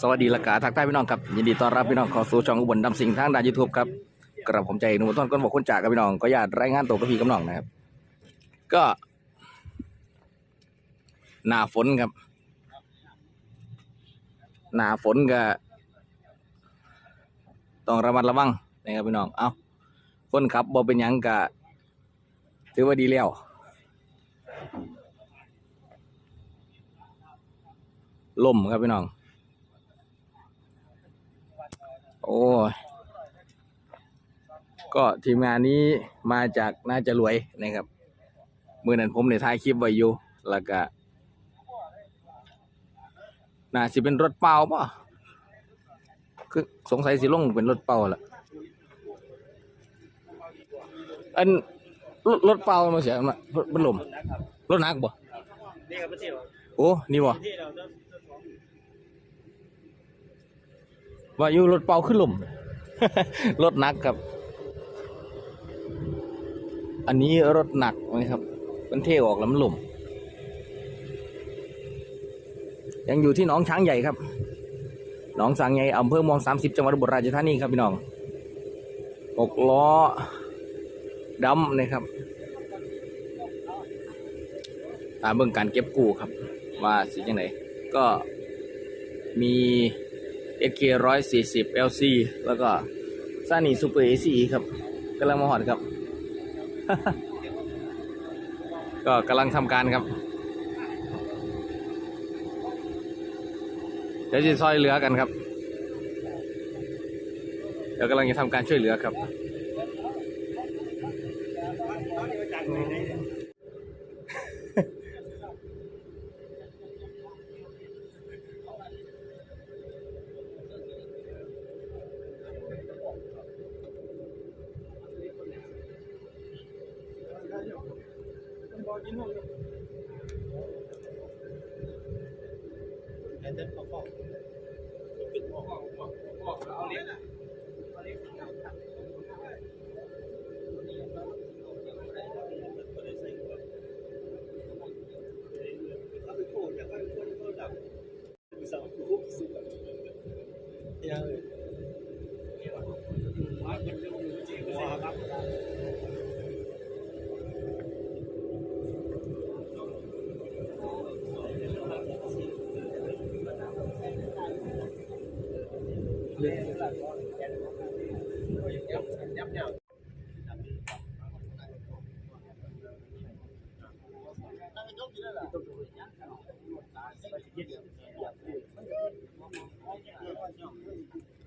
สวัสดีละกาทักทายพี่น้องครับยินดีต้อนรับพี่น้องเข้าสู่ช่องอุบลดำสิงทางด้านยูทูบครับกระผมใจหนุ่มต้นก้นบอกคนจากกับพี่น้องก็อยากรายงานตัวกับพี่กับน้องนะครับ ก็ หน้าฝนครับ หน้าฝนก็ต้องระมัดระวังนะครับพี่น้องเอาคนขับบ่เป็นยังกะถือว่าดีแล้วล่มครับพี่น้อง โอ้ยก็ทีมงานนี้มาจากน่าจะรวยนะครับมือนั้นผมเนี่ยถ่ายคลิปไว้อยู่แล้วก็น่าสิเป็นรถเปล่าป่ะคือสงสัยสิลงเป็นรถเปล่าละอันรถรถเปล่ามาเสียมันรถมันลมรถหนักบ่นี่ครับพี่เสี่ยวโอ้นี่บ่ ที่เราจะ ว่าอยู่รถเปล่าขึ้นลมรถหนักครับ อันนี้รถหนักนะครับมันเทออกแล้วมันหล่มยังอยู่ที่หนองช้างใหญ่ครับหนองช้างใหญ่อำเภอเมืองสามสิบจังหวัดอุบลราชธานีครับพี่น้องหกล้อดำนะครับตามเบื้องการเก็บกู้ครับ ว่าสิจังไหนก็มี SK ร้อยสี่สิบ LC แล้วก็ซานี่ซูเปอร์ AC ครับกำลังมาหอดครับ ก็กำลังทำการครับ เดี๋ยวจะซอยเหลือกันครับ เดี๋ยวกำลังจะทำการช่วยเหลือครับ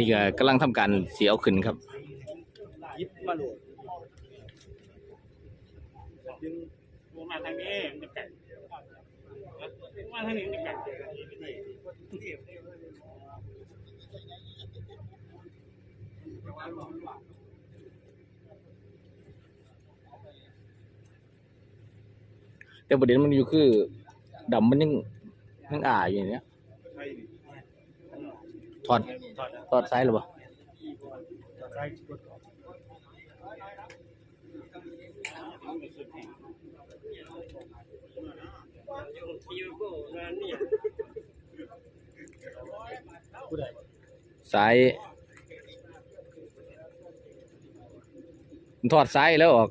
นนี้ก็กำลังทำการเสียเอาขึ้นครับยิบมาโหลดดึงมาทางนี้มันจะกัดลงมาทางนี้มันจะกัดนี่แต่ประเด็นมันอยู่คือดำมันยังยังอ่าอยู่เนี้ย ถอดถอดสายหรือเปล่าสายถอดสายแล้วออก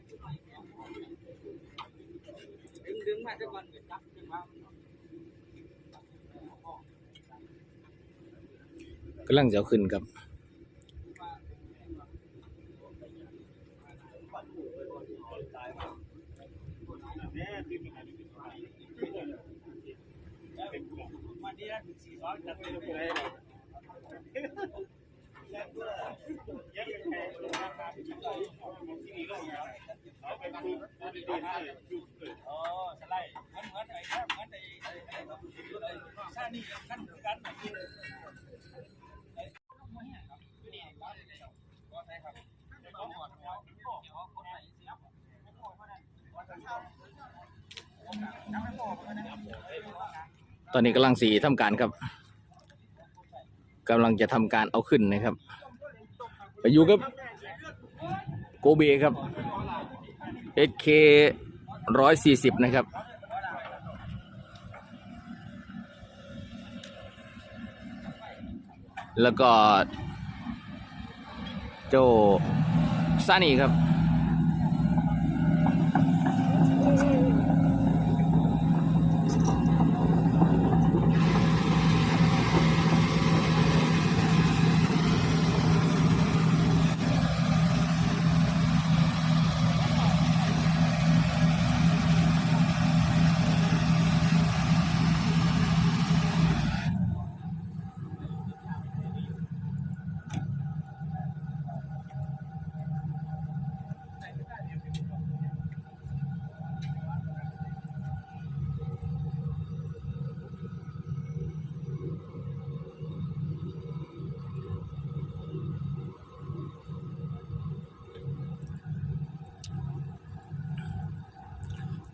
กวันจับดึงมากำลังจะขึ้นครับวันนี้ถึงสี่ร้อยจัดไปเลยที่นี่ก็เอาไปดูเอ๋อสไลด์เหมือนเหมือนไอ้ครับเหมือนไอ้ไอ้ไอ้ชานี่ขั้นกันนะคือไอ้นี่ก็ใช่ครับต้องหอดหัวเดี๋ยวคนไหนเสียบตอนนี้กำลังสีทำการครับ กำลังจะทำการเอาขึ้นนะครับ ไปอยู่กับโกเบครับ SK ร้อยสี่สิบนะครับ แล้วก็ โจซานี่ครับ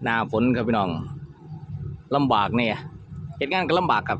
น้าฝนครับพี่น้องลำบากเนี่ยเหตุงานก็ลำบากครับ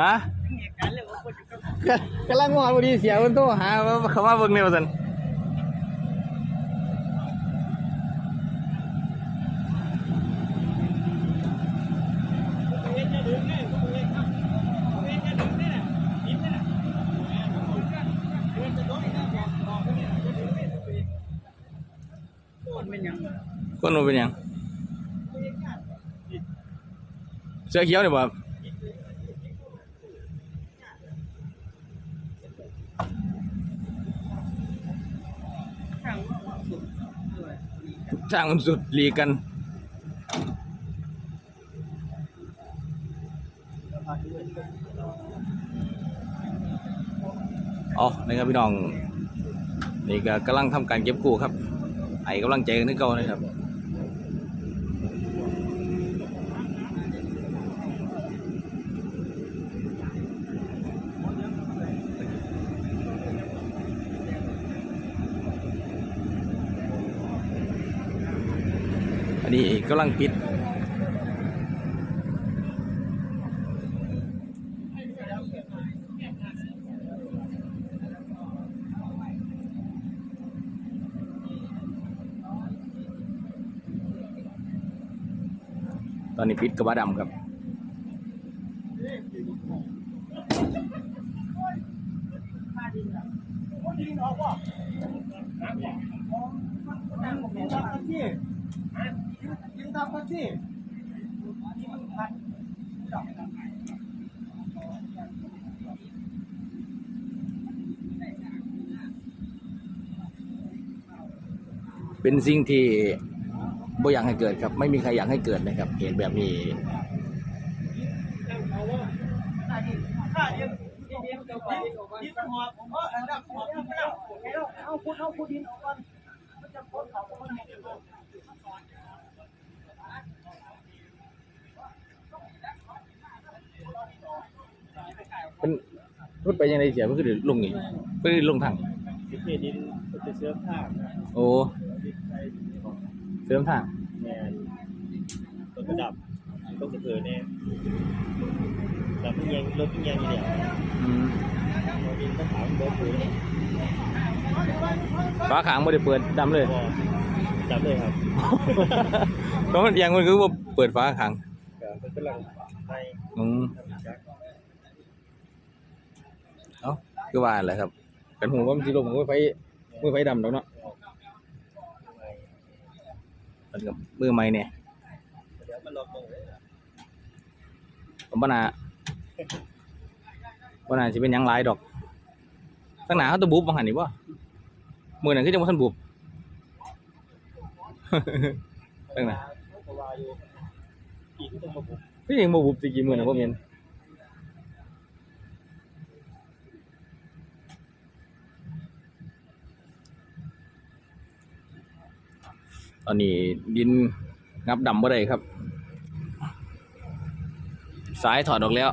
ฮะการเรียกว่าคนอยู่กับหมองกกำลังงอนพอดีเสียคนโทรหาว่าเขามาเบิ่งเนี่ยว่าสันเฮ็ดจะดึงแน่เฮ็ดครับเฮ็ดจะดึงแน่ยิ้มแน่เฮ็ดจะโดนอีกนะบอกบอกคนนี้จะดึงแน่คนเป็นยังคนนู้นเป็นหยังเสื้อเขียวเนี่ยบ่ครับ ทางสุดด้วย ช่างมันสุดหลีกกันอ๋อนี่ครับพี่น้อง นี่ก็กำลังทำการเก็บกู้ครับ ไอ้กำลังใจกันนึกเก่านะครับ นนี้กำลังปิดตอนนี้ปิดกระบะดำครับยิงทำกันที่ ยิงตามกันสิเป็นสิ่งที่บ่อยากให้เกิดครับ ไม่มีใครอยากให้เกิดนะครับ เหตุแบบนี้เอาคุณเอาคุณดินออกก่อน พูดไปยังไงเสียมันคือลงนี่เพื่อลงทางดินดินมันจะเชื้อผ้าโอ้ดินไทยเสริมทางแมนต้นกระดับต้นกระเทือเนี่ยแต่พี่ยังรถพี่ยังอยู่เนี่ยอืมเราดินต้องถามเบอร์ผืนฝาขางไม่ได้เปิดดำเลยพอจำเลยครับเพราะมันยังมันคือว่าเปิดฝาขางก็เป็นกำลังในอืมเอ้า คือว่าอะไรครับกันหูว่ามันสิลงมือไฟมือไฟดำแล้วเนาะมันกับมือไม้เนี่ยผมว่านาว่านาจะเป็นยังหลายดอกตั้งหนาเขาตัวบุบบางหันนี่บ่มือนั้นคือจังว่าท่านบุบตั้งหนาพราะว่ยู่กี่ที่ต้องมาบุบ่บุบสิกี่มือนะพ่อเมีน อนนี้ดินงับดำบ่ได้ครับ สายถอดออกแล้ว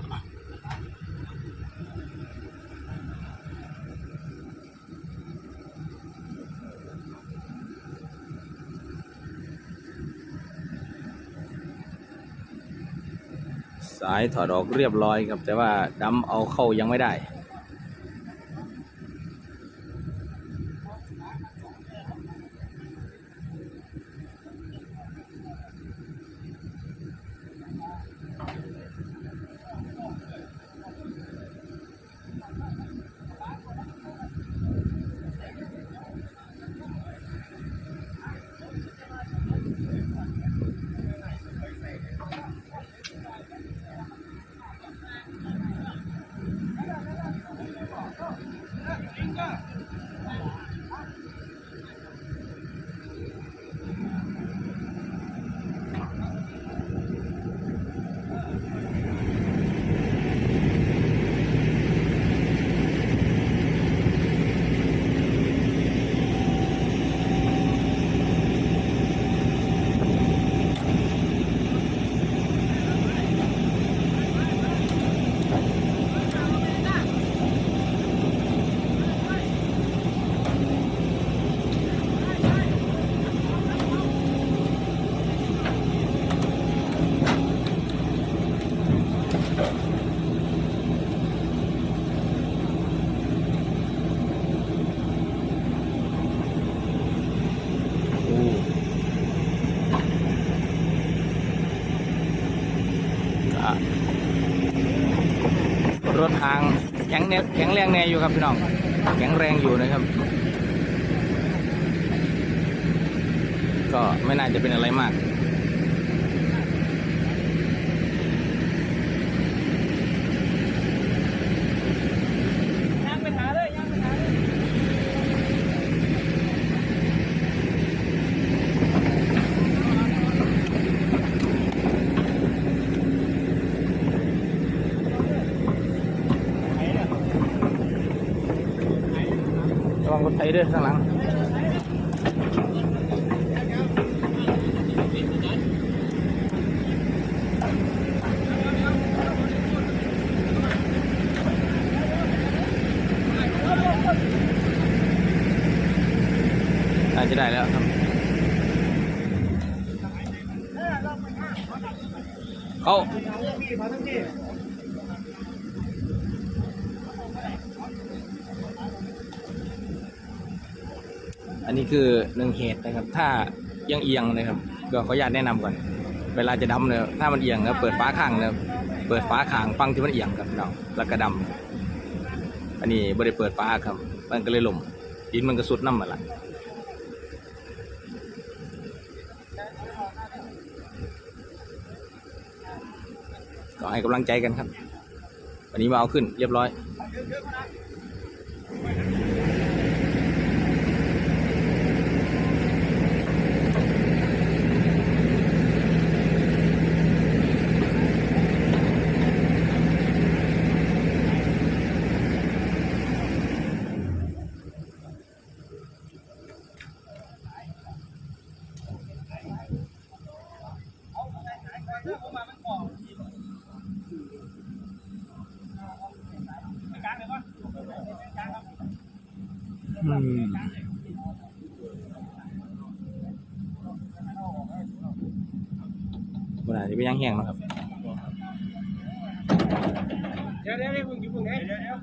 สายถอดออกเรียบร้อยครับ แต่ว่าดำเอาเข้ายังไม่ได้ รถทางแข็งแนแข็งแรงแน่อยู่ครับพี่น้อง แข็งแรงอยู่นะครับ ก็ไม่น่าจะเป็นอะไรมาก ย่างไปหาเลยย่างไปหาเลย ระวังรถไถเด้อข้างหลังอาจจะได้แล้วครับเขา พี่มาทั้งที่ อันนี้คือหนึ่งเหตุนะครับ ถ้าเอียงเอียงนะครับ ก็ขออนุญาตแนะนำก่อน เวลาจะดำเนี่ยถ้ามันเอียงก็เปิดฟ้าข้างนะเปิดฟ้าข้างฟังที่มันเอียงครับน้องแล้วก็ดำอันนี้ไม่ได้เปิดฟ้าครับ มันก็เลยล่มดินมันก็สุดน้ำมาละก็ให้กำลังใจกันครับ วันนี้มาเอาขึ้นเรียบร้อย อืม บนอาจจะเป็นยังแห้งเนาะครับ เดี๋ยวเดี๋ยวเดี๋ยวมึงอยู่มึงเดี๋ยวเดี๋ยว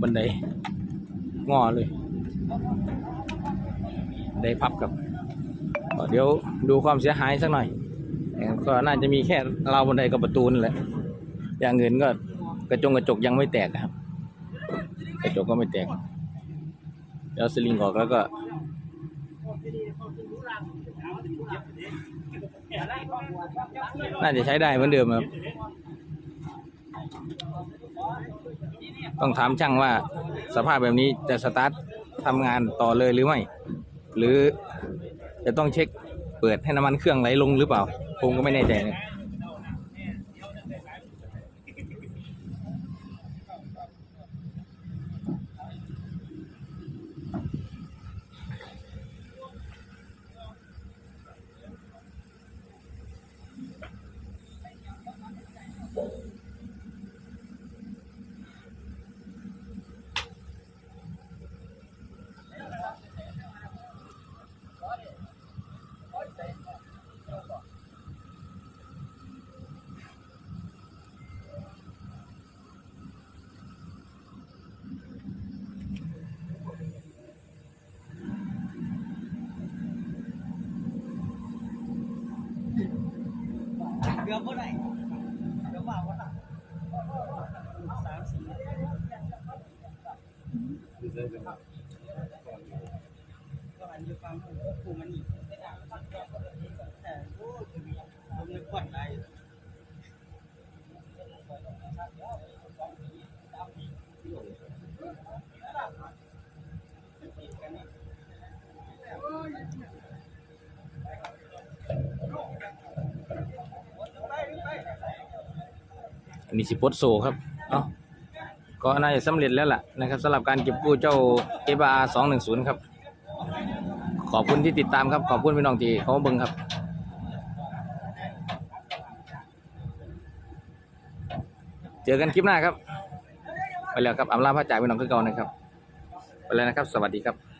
บันไดงอเลยได้พับครับ เดี๋ยวดูความเสียหายสักหน่อย ก็น่าจะมีแค่ราวบันไดกับประตูนั่นแหละ อย่างอื่นก็กระจงกระจกยังไม่แตกนะครับ กระจกก็ไม่แตกเดี๋ยวสลิงออกแล้วก็น่าจะใช้ได้เหมือนเดิมครับ ต้องถามช่างว่าสภาพแบบนี้จะสตาร์ททำงานต่อเลยหรือไม่ หรือจะต้องเช็คเปิดให้น้ำมันเครื่องไหลลงหรือเปล่า ผมก็ไม่แน่ใจนะ เกือบบ่ได้เกือบว่าบ่ได้สามสี่ก็อันอยู่ฟังกูมันอีกต่โอ้ยผมนึกว่าได้ อันนี้สิปลดโซครับ เอาก็น่าจะสำเร็จแล้วล่ะนะครับสำหรับการเก็บกู้เจ้า f r 210ครับ ขอบคุณที่ติดตามครับ ขอบคุณพี่น้องที่เขามาเบิ่งครับเจอกันคลิปหน้าครับ ไปแล้วครับอำลาพระจ่ายพี่น้องคือเก่านะครับ ไปแล้วนะครับ สวัสดีครับ